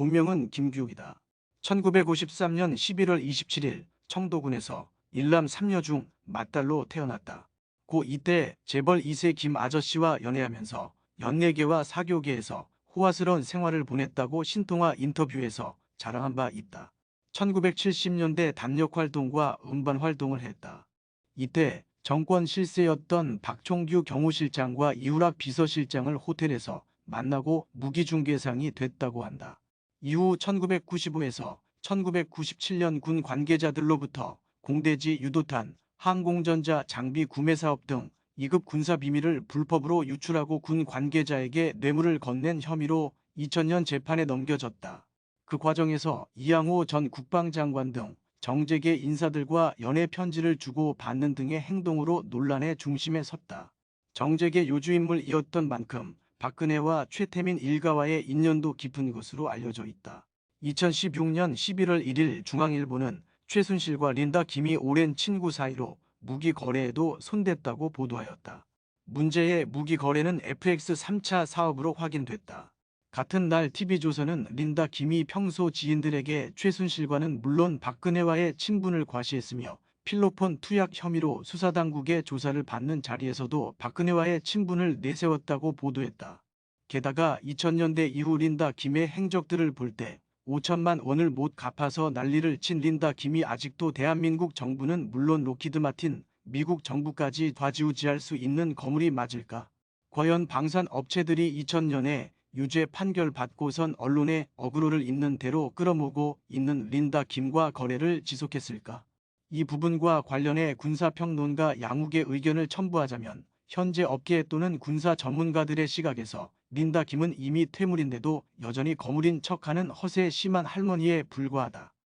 본명은 김규욱이다. 1953년 11월 27일 청도군에서 일남 3녀 중 맏딸로 태어났다. 고 이때 재벌 2세 김 아저씨와 연애하면서 연예계와 사교계에서 호화스러운 생활을 보냈다고 신통화 인터뷰에서 자랑한 바 있다. 1970년대 단역 활동과 음반 활동을 했다. 이때 정권 실세였던 박총규 경호실장과 이우락 비서실장을 호텔에서 만나고 무기중개상이 됐다고 한다. 이후 1995에서 1997년 군 관계자들로부터 공대지 유도탄, 항공전자 장비 구매 사업 등 2급 군사 비밀을 불법으로 유출하고 군 관계자에게 뇌물을 건넨 혐의로 2000년 재판에 넘겨졌다. 그 과정에서 이양호 전 국방장관 등 정재계 인사들과 연애 편지를 주고 받는 등의 행동으로 논란의 중심에 섰다. 정재계 요주인물이었던 만큼 박근혜와 최태민 일가와의 인연도 깊은 것으로 알려져 있다. 2016년 11월 1일 중앙일보는 최순실과 린다 김이 오랜 친구 사이로 무기 거래에도 손댔다고 보도하였다. 문제의 무기 거래는 FX 3차 사업으로 확인됐다. 같은 날 TV조선은 린다 김이 평소 지인들에게 최순실과는 물론 박근혜와의 친분을 과시했으며 필로폰 투약 혐의로 수사당국의 조사를 받는 자리에서도 박근혜와의 친분을 내세웠다고 보도했다. 게다가 2000년대 이후 린다 김의 행적들을 볼 때 5천만 원을 못 갚아서 난리를 친 린다 김이 아직도 대한민국 정부는 물론 로키드 마틴, 미국 정부까지 좌지우지할 수 있는 거물이 맞을까? 과연 방산 업체들이 2000년에 유죄 판결 받고선 언론에 어그로를 있는 대로 끌어모고 있는 린다 김과 거래를 지속했을까? 이 부분과 관련해 군사평론가 양욱의 의견을 첨부하자면 현재 업계 또는 군사 전문가들의 시각에서 린다 김은 이미 퇴물인데도 여전히 거물인 척하는 허세 심한 할머니에 불과하다.